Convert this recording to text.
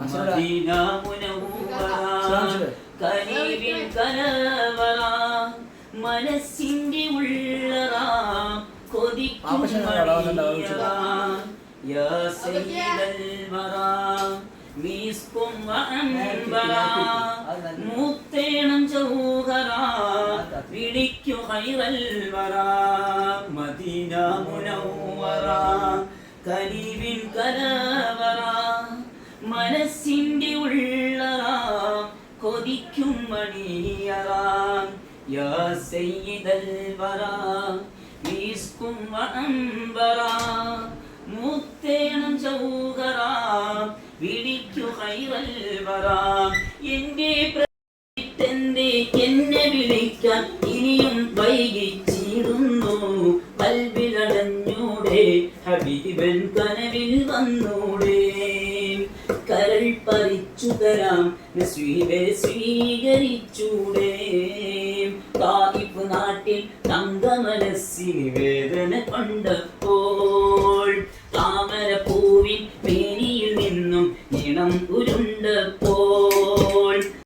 Medina മനസ്സിന്റെ ഉള്ളറ കൊതിക്കും സയ്യിദൽ മീസ്കും വിളിക്കു ഖൈറൽ Medina Munawwara കരീബിൻ കലവറ മനസ്സിന്റെ ഉള്ളറ കൊതിക്കും മണിയറ യാ സയ്യിദൽ വറ ഈസ്കും വഅൻബറ മുത്തേണം ചൗഹറ വിളിക്കു ഖൈറൽ വറ എന്റെ എന്നെ വിളിക്കാൻ ഇനിയും വൈകിച്ചിടുന്നു. കൽവിലടഞ്ഞൂടെ ഹബീബൻ നാട്ടിൽ തങ്ക കണ്ടപ്പോൾ താമര പൂവിൻ മേനിയിൽ നിന്നും ഇണം ഉരുണ്ടപ്പോൾ.